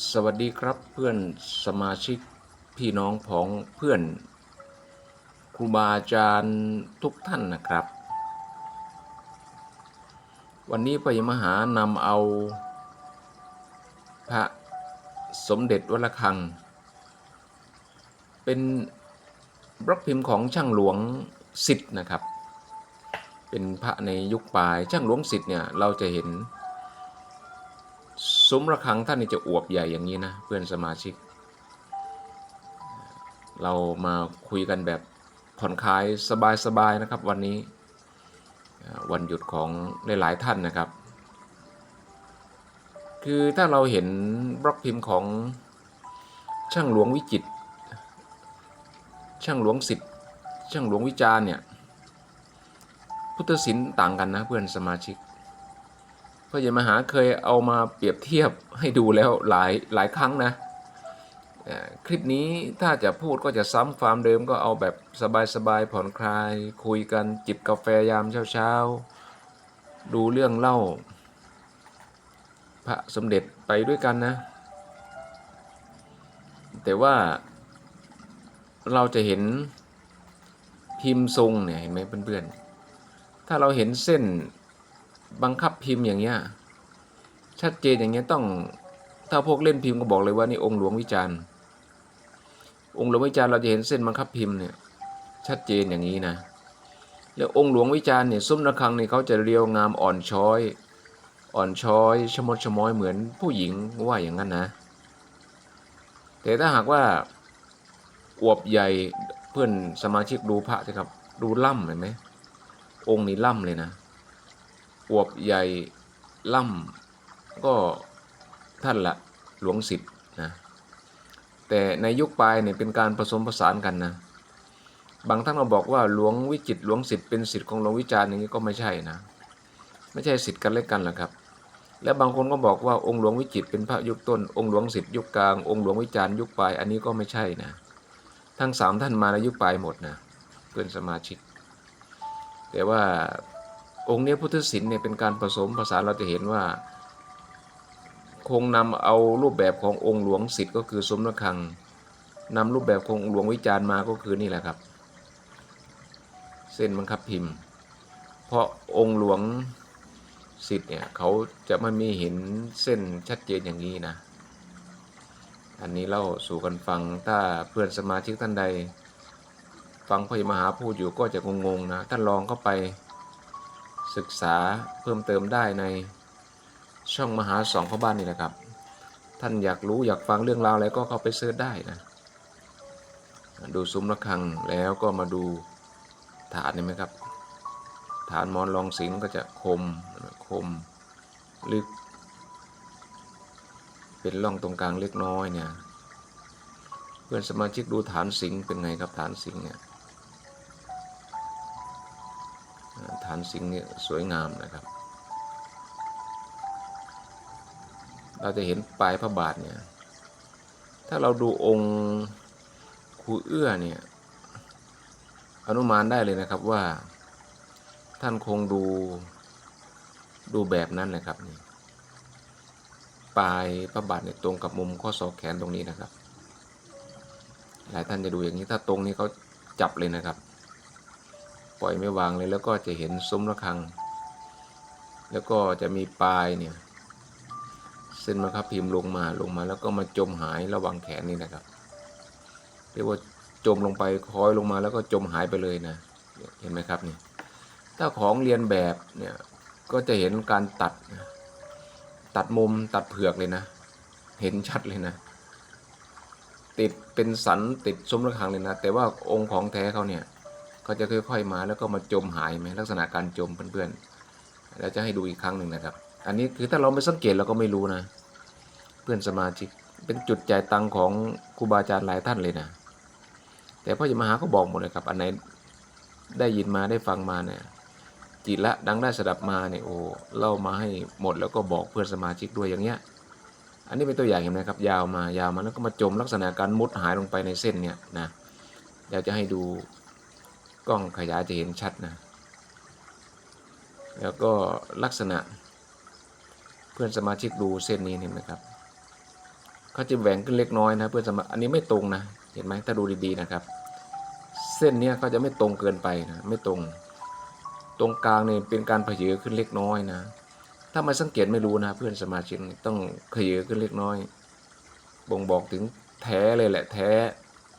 สวัสดีครับเพื่อนสมาชิกพี่น้องของเพื่อนครูบาอาจารย์ทุกท่านนะครับ วันนี้พระยมหานำเอา พระสมเด็จวัดระฆัง เป็นบล็อกพิมพ์ของช่างหลวงสิทธ์นะครับ เป็นพระในยุคปลายช่างหลวงสิทธ์เนี่ยเราจะเห็น ซุ้มระฆังท่านนี่จะอวบใหญ่อย่างนี้นะ เพื่อนสมาชิก เรามาคุยกันแบบผ่อนคลายสบายๆนะครับ วันนี้วันหยุดของหลายๆท่านนะครับ คือถ้าเราเห็นบล็อกพิมพ์ของช่างหลวงวิจิต ช่างหลวงสิทธิ์ ช่างหลวงวิจารเนี่ย พุทธศิลป์ต่างกันนะเพื่อนสมาชิก พระยมหาเคยเอามาเปรียบเทียบให้ดูแล้วหลายหลายครั้งนะคลิปนี้ถ้าจะพูดก็จะซ้ำความเดิมก็เอาแบบสบายๆผ่อนคลาย คุยกันจิบกาแฟยามเช้าๆ ดูเรื่องเล่า พระสมเด็จไปด้วยกันนะ แต่ว่าเราจะเห็นพิมพ์ทรงเนี่ยเห็นไหมเพื่อนๆ ถ้าเราเห็นเส้น บังคับพิมพ์อย่างเงี้ยชัดเจนอย่างเงี้ยต้องถ้าพวกเล่นพิมพ์ก็บอกเลยว่านี่องค์หลวงวิจารณ์ องค์หลวงวิจารณ์เราจะเห็นเส้นบังคับพิมพ์เนี่ยชัดเจนอย่างนี้นะแล้วองค์หลวงวิจารณ์เนี่ยซุ้มระฆังเนี่ยเขาจะเรียวงามอ่อนช้อย อ่อนช้อยชมดชม้อยเหมือนผู้หญิงว่าอย่างนั้นนะ แต่ถ้าหากว่าอวบใหญ่เพื่อนสมาชิกดูพระสิครับ ดูล่ำเห็นไหมองค์นี้ล่ำเลยนะ อวบใหญ่ล่ำก็ท่านละหลวงสิทธิ์นะแต่ในยุคปลายเนี่ยเป็นการผสมผสานกันนะบางท่านก็บอกว่าหลวงวิจิตหลวงสิทธิ์เป็นสิทธิ์ของหลวงวิจารณ์อย่างนี้ก็ไม่ใช่นะไม่ใช่สิทธิ์กันเล่นกันหรอกครับ และบางคนก็บอกว่าองค์หลวงวิจิตเป็นพระยุคต้น องค์หลวงสิทธิ์ยุคกลางองค์หลวงวิจารณ์ยุคปลายอันนี้ก็ไม่ใช่นะทั้งสามท่านมาในยุคปลายหมดนะเพื่อนสมาชิก แต่ว่า องค์เนี้ยพุทธศิลป์เนี่ยเป็นการผสมผสานเราจะเห็นว่า คงนำเอารูปแบบขององค์หลวงสิทธิ์ก็คือสมระฆังนำรูปแบบขององค์หลวงวิจารณ์มาก็คือนี่แหละครับ เส้นบังคับพิมพ์ เพราะองค์หลวงสิทธิ์เนี่ยเขาจะไม่มีเห็นเส้นชัดเจนอย่างนี้นะ อันนี้เล่าสู่กันฟังถ้าเพื่อนสมาชิกท่านใด ฟังพระมหาพูดอยู่ก็จะงงๆนะท่านลองเข้าไป ศึกษาเพิ่มเติมได้ในช่องมหาสองพ่อบ้านนี่แหละครับ ท่านอยากรู้อยากฟังเรื่องราวอะไรก็เข้าไปเสิร์ชได้นะ ดูซุ้มระฆังแล้วก็มาดูฐานนี่ไหมครับ ฐานมอนรองสิงก็จะคมคมลึก เป็นร่องตรงกลางเล็กน้อยเนี่ย เพื่อนสมาชิกดูฐานสิงเป็นไงครับฐานสิงเนี่ย ฐานสิงห์เนี่ยสวยงามนะครับ เราจะเห็นปลายพระบาทเนี่ย ถ้าเราดูองค์ครูเอื้อเนี่ย อนุมานได้เลยนะครับว่าท่านคงดูดูแบบนั้นนะครับนี่ปลายพระบาทเนี่ยตรงกับมุมข้อศอกแขนตรงนี้นะครับ หลายท่านจะดูอย่างนี้ถ้าตรงนี้เขาจับเลยนะครับ ปล่อยไม่วางเลย แล้วก็จะเห็นซุ้มระฆัง แล้วก็จะมีปลายเนี่ยเส้นมะครับพิมพ์ลงมาลงมาแล้วก็มาจมหายระหว่างแขนนี่นะครับเรียกว่าจมลงไปคอยลงมาแล้วก็จมหายไปเลยนะเห็นไหมครับนี่ถ้าของเรียนแบบเนี่ยก็จะเห็นการตัด ตัดมุมตัดเผือกเลยนะ เห็นชัดเลยนะ ติดเป็นสันติดซุ้มระฆังเลยนะ แต่ว่าองค์ของแท้เขาเนี่ย ก็จะค่อย ๆ มาแล้วก็มาจมหายไหมลักษณะการจมเพื่อนๆแล้วจะให้ดูอีกครั้งหนึ่งนะครับ อันนี้คือถ้าเราไม่สังเกตเราก็ไม่รู้นะ เพื่อนสมาชิกเป็นจุดจ่ายตังของครูบาอาจารย์หลายท่านเลยนะ แต่พ่อจะมาหาก็บอกหมดเลยครับ อันไหนได้ยินมาได้ฟังมาเนี่ยจิตละดังได้สดับมาเนี่ยโอ้เล่ามาให้หมดแล้วก็บอกเพื่อนสมาชิกด้วยอย่างเงี้ย อันนี้เป็นตัวอย่างเห็นไหมครับ ยาวมายาวมาแล้วก็มาจมลักษณะการมุดหายลงไปในเส้นเนี่ยนะเดี๋ยวจะให้ดู กล้องขยายจะเห็นชัดนะ แล้วก็ลักษณะเพื่อนสมาชิกดูเส้นนี้เห็นไหมครับเขาจะแหว่งขึ้นเล็กน้อยนะ เพื่อนสมาอันนี้ไม่ตรงนะ เห็นไหมถ้าดูดีๆนะครับ เส้นนี้เขาจะไม่ตรงเกินไปนะไม่ตรง ตรงกลางเนี่ยเป็นการเผยขึ้นเล็กน้อยนะ ถ้าไม่สังเกตไม่รู้นะ เพื่อนสมาชิกต้องเผยขึ้นเล็กน้อย บ่งบอกถึงแท้เลยแหละแท้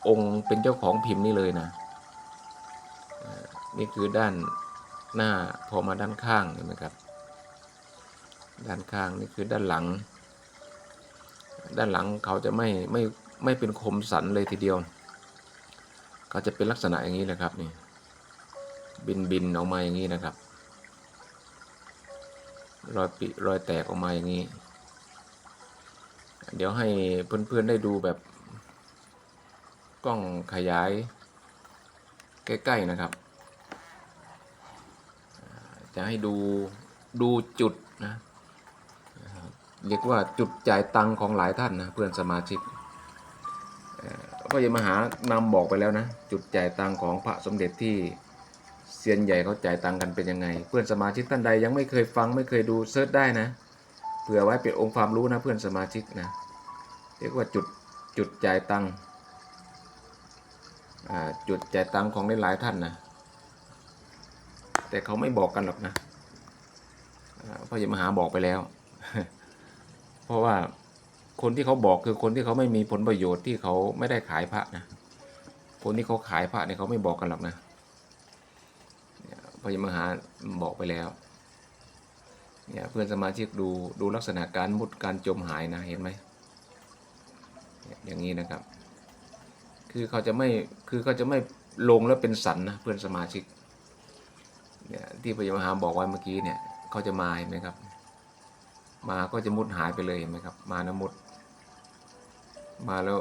องค์เป็นเจ้าของพิมพ์นี่เลยนะ นี่คือด้านหน้าพอมาด้านข้างเห็นไหมครับ ด้านข้างนี่คือด้านหลัง ด้านหลังเขาจะไม่ไม่ไม่เป็นคมสันเลยทีเดียว เขาจะเป็นลักษณะอย่างนี้นะครับนี่บินบินออกมาอย่างนี้นะครับ รอยปิรอยแตกออกมาอย่างนี้ เดี๋ยวให้เพื่อนๆได้ดูแบบกล้องขยายใกล้ ๆ นะครับ จะให้ดูดูจุดนะเรียกว่าจุดจ่ายตังของหลายท่านนะเพื่อนสมาชิกเอ่อพ่อใหญ่มหานำบอกไปแล้วนะ จุดจ่ายตังของพระสมเด็จที่เซียนใหญ่เขาจ่ายตังกันเป็นยังไง เพื่อนสมาชิกท่านใดยังไม่เคยฟังไม่เคยดูเซิร์ชได้นะเผื่อไว้เป็นองค์ความรู้นะเพื่อนสมาชิกนะเรียกว่าจุดจุดจ่ายตังจุดจ่ายตังของหลายๆท่านนะ แต่เขาไม่บอกกันหรอกนะอ่าพ่อใหญ่มหาบอกไปแล้ว เพราะว่าคนที่เขาบอกคือคนที่เขาไม่มีผลประโยชน์ที่เขาไม่ได้ขายพระนะคนที่เขาขายพระเนี่ยเขาไม่บอกกันหรอกนะเนี่ยพ่อใหญ่มหาบอกไปแล้วเนี่ยเพื่อนสมาชิกดูดูลักษณะการมุดการจมหายนะเห็นไหมอย่างนี้นะครับ คือเขาจะไม่คือเขาจะไม่ลงแล้วเป็นสันนะเพื่อนสมาชิก ที่พยามหาบอกไว้เมื่อกี้เนี่ยเขาจะมาเห็นไหมครับ มาก็จะมุดหายไปเลยเห็นไหมครับ มานะมุด มาแล้ว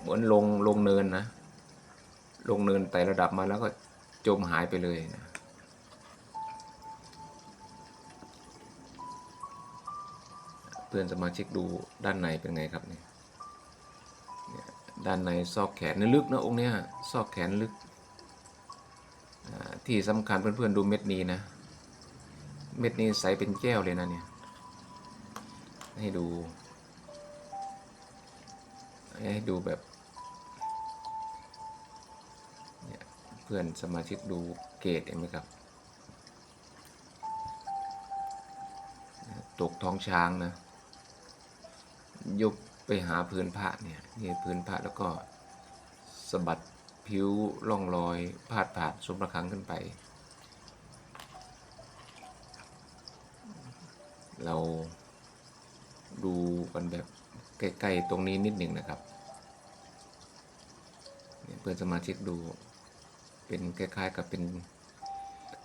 เหมือนลงลงเนินนะ ลงเนินไต่ระดับมาแล้วก็จมหายไปเลยนะเพื่อนสมาชิกดูด้านในเป็นไงครับเนี่ยด้านในซอกแขนนี่ลึกนะองค์เนี้ยซอกแขนลึก ที่สำคัญเพื่อนๆดูเม็ดนี้นะ เม็ดนี้ใสเป็นแก้วเลยนะเนี่ย ให้ดู ให้ดูแบบเนี่ยเพื่อนสมาชิกดูเกรดเห็นไหมครับ ตกท้องช้างนะยกไปหาพื้นผ้าเนี่ยนี่พื้นผ้าแล้วก็สะบัด ผิวร่องรอยพาดผ่านสมระคังขึ้นไป เราดูกันแบบใกล้ๆตรงนี้นิดหนึ่งนะครับ เพื่อนสมาชิกดูเป็นคล้ายๆกับเป็น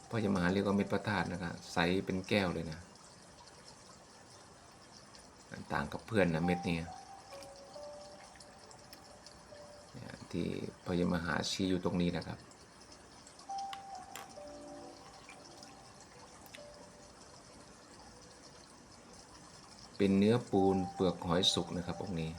พ่อจะมหาเรียกว่าเม็ดพระธาตุนะครับใสเป็นแก้วเลยนะ ต่างกับเพื่อนนะเม็ดนี้ ที่พยมหาชี้อยู่ตรงนี้นะครับ เป็นเนื้อปูนเปลือกหอยสุกนะครับองค์นี้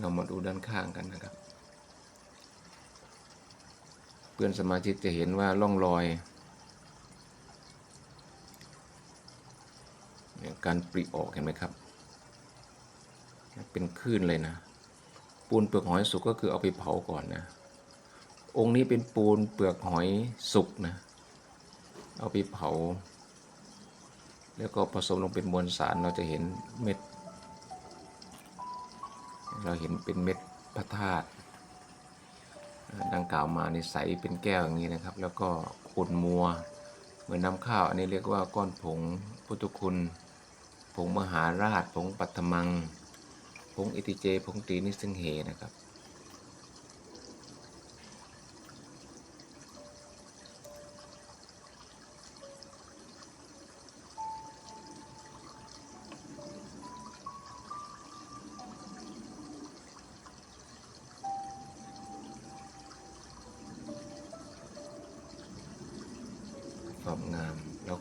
เรามาดูด้านข้างกันนะครับ พื่อนสมาชิกจะเห็นว่าร่องรอย การปริออกเห็นไหมครับ เป็นคลื่นเลยนะ ปูนเปลือกหอยสุกก็คือเอาไปเผาก่อนนะ องค์นี้เป็นปูนเปลือกหอยสุกนะ เอาไปเผา แล้วก็ผสมลงเป็นมวลสารเราจะเห็นเม็ด เราเห็นเป็นเม็ดพระธาตุ ดังกล่าวมาในใสเป็นแก้วอย่างนี้นะครับ แล้วก็ขุนมัว เหมือนน้ำข้าว อันนี้เรียกว่าก้อนผงพุทธคุณ ผงมหาราช ผงปัทมัง ผงอิติเจ ผงตีนิสังเหนะครับ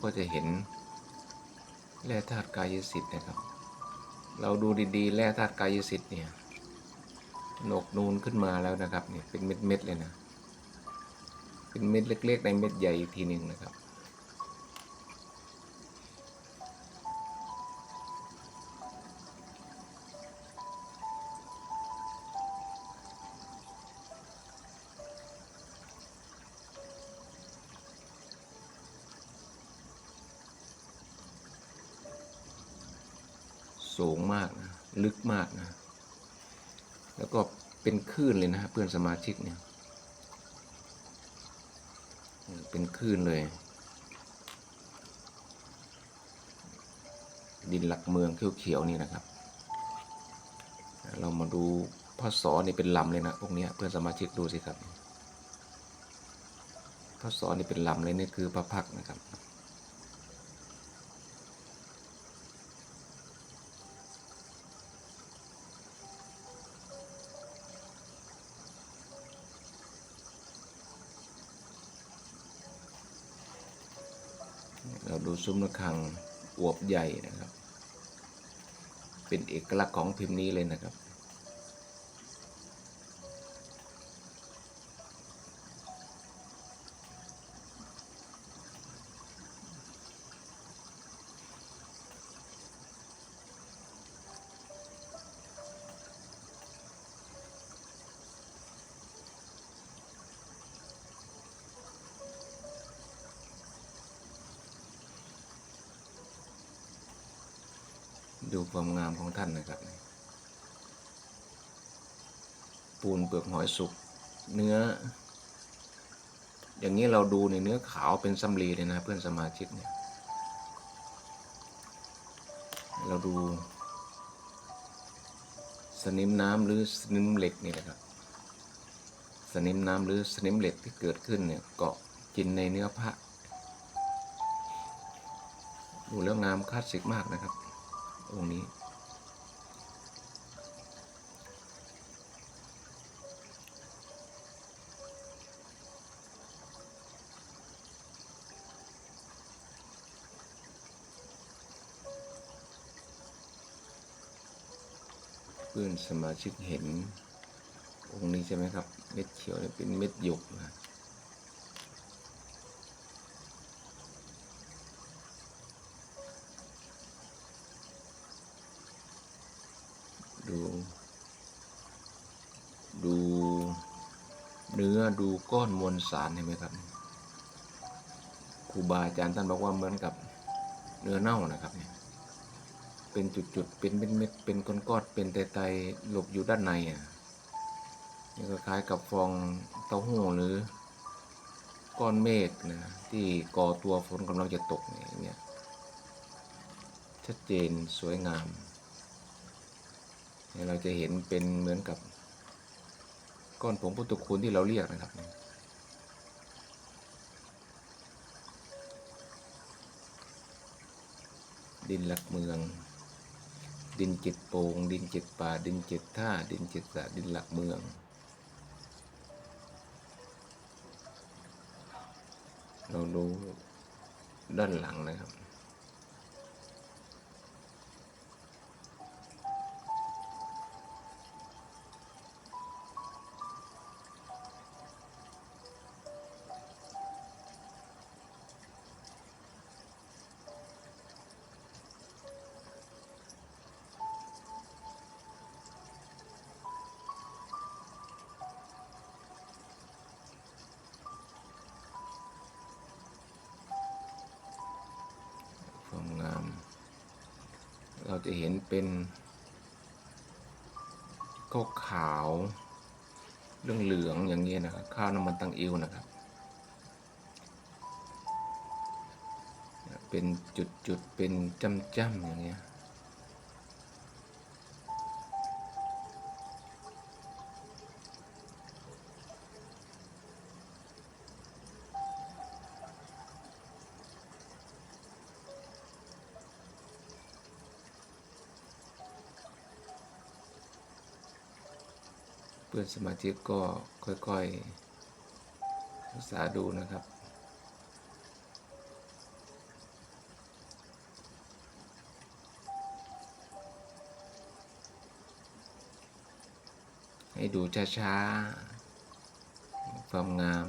ก็จะเห็นแร่ธาตุกายสิทธิ์นะครับ เราดูดีๆแร่ธาตุกายสิทธิ์เนี่ยหนกนูนขึ้นมาแล้วนะครับเนี่ยเป็นเม็ดเม็ดๆเลยนะ เป็นเม็ดเล็ก ๆ ในเม็ดใหญ่อีกทีหนึ่งนะครับ สูงมากนะลึกมากนะ แล้วก็เป็นคลื่นเลยนะเพื่อนสมาชิกเนี่ย เป็นคลื่นเลย ดินหลักเมืองเขียวๆนี่นะครับ เรามาดูพศนี่เป็นลำเลยนะพวกนี้เพื่อนสมาชิกดูสิครับพศนี่เป็นลำเลยนี่คือพระพักนะครับ ซุ้มระฆังอวบใหญ่นะครับ เป็นเอกลักษณ์ของพิมพ์นี้เลยนะครับ ดูความงามของท่านนะครับ ปูนเปลือกหอยสุก เนื้อ อย่างนี้เราดูในเนื้อขาวเป็นสำลีเลยนะเพื่อนสมาชิกเนี่ยเราดู สนิมน้ำหรือสนิมเหล็กนี่นะครับ สนิมน้ำหรือสนิมเหล็กที่เกิดขึ้นเนี่ยเกาะกินในเนื้อพระดูแล้วงามคลาสสิกมากนะครับ องค์นี้ เพื่อนสมาชิกเห็น องค์นี้ใช่ไหมครับ เม็ดเขียวเนี่ยเป็นเม็ดหยกนะ ดู ดูเนื้อดู ก้อนมวลสารเห็นไหมครับครูบาอาจารย์ท่านบอกว่าเหมือนกับเนื้อเน่านะครับเนี่ยเป็นจุดๆเป็นเม็ดๆเป็นก้อนๆเป็นไตๆหลบอยู่ด้านในอะนี่ก็คล้ายกับฟองเต้าหู้หรือก้อนเมฆนะที่ก่อตัวฝนกำลังจะตกเนี่ยชัดเจนสวยงามนี่เราจะเห็นเป็นเหมือนกับ ก้อนผงพุทธคุณที่เราเรียกนะครับ ดินหลักเมือง ดินเจ็ดโปงดินเจ็ดป่า ดินเจ็ดท่า ดินเจ็ดสะดินหลักเมืองเราดูด้านหลังนะครับ จะเห็นเป็นก็ขาวเรื่องเหลืองอย่างเงี้ยนะครับ ข้าวน้ำมันตังอิวนะครับ เป็นจุดๆ เป็นจ้ำๆอย่างเงี้ย เพื่อนสมาชิกก็ค่อยๆศึกษาดูนะครับ ให้ดูช้าๆความงาม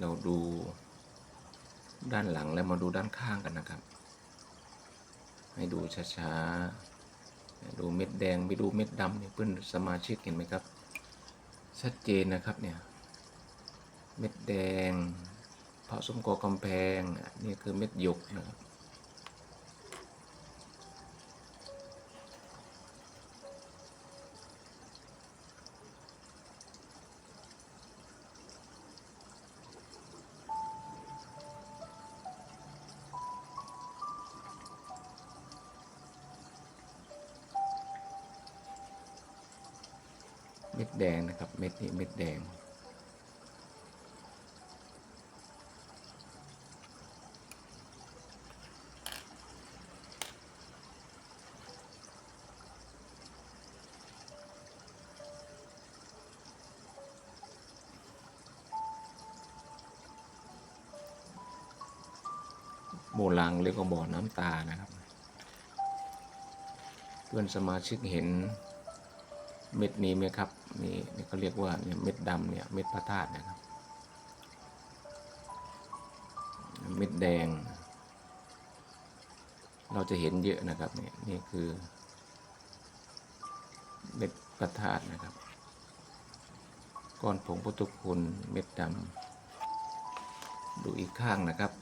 เราดูด้านหลังแล้วมาดูด้านข้างกันนะครับ ให้ดูช้าๆ ดูเม็ดแดงไปดูเม็ดดำเนี่ยเพื่อนสมาชิกเห็นไหมครับ ชัดเจนนะครับเนี่ย เม็ดแดง เพาะสมกอกำแพง นี่คือเม็ดหยกนะครับ เม็ดแดงนะครับ เม็ดนี้เม็ดแดง โบราณเรียกว่าบ่อน้ำตานะครับ เพื่อนสมาชิกเห็นเม็ดนี้ไหมครับ นี่นี่เขาเรียกว่าเนี่ยเม็ดดำเนี่ยเม็ดพระธาตุนะครับ เม็ดแดง เราจะเห็นเยอะนะครับเนี่ยนี่คือเม็ดพระธาตุนะครับ ก้อนผงพุทธคุณเม็ดดำดูอีกข้างนะครับ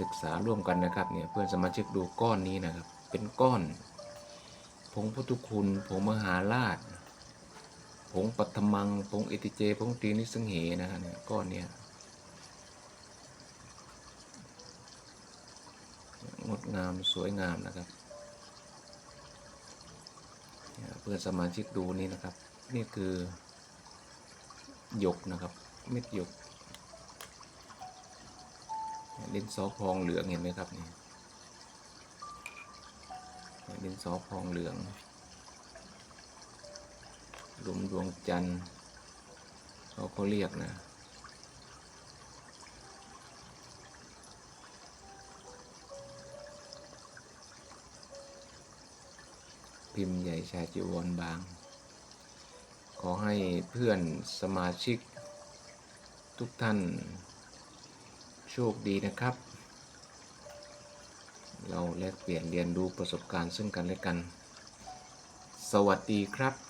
ศึกษาร่วมกันนะครับเนี่ยเพื่อนสมาชิกดูก้อนนี้นะครับ เป็นก้อนผงพุทธคุณผงมหาราช ผงปัทมัง ผงเอติเจ ผงตีนิสังเหนะครับเนี่ยก้อนเนี้ยงดงามสวยงามนะครับเนี่ยเพื่อนสมาชิกดูนี่นะครับ นี่คือหยกนะครับเม็ดหยกดินสอพองเหลืองเห็นไหมครับนี่ดินสอพองเหลือง หลุมดวงจันทร์เขาเขาเรียกนะพิมพ์ใหญ่ชาจีวรบาง ขอให้เพื่อนสมาชิก ทุกท่าน โชคดีนะครับ เราแลกเปลี่ยนเรียนรู้ประสบการณ์ซึ่งกันและกัน สวัสดีครับ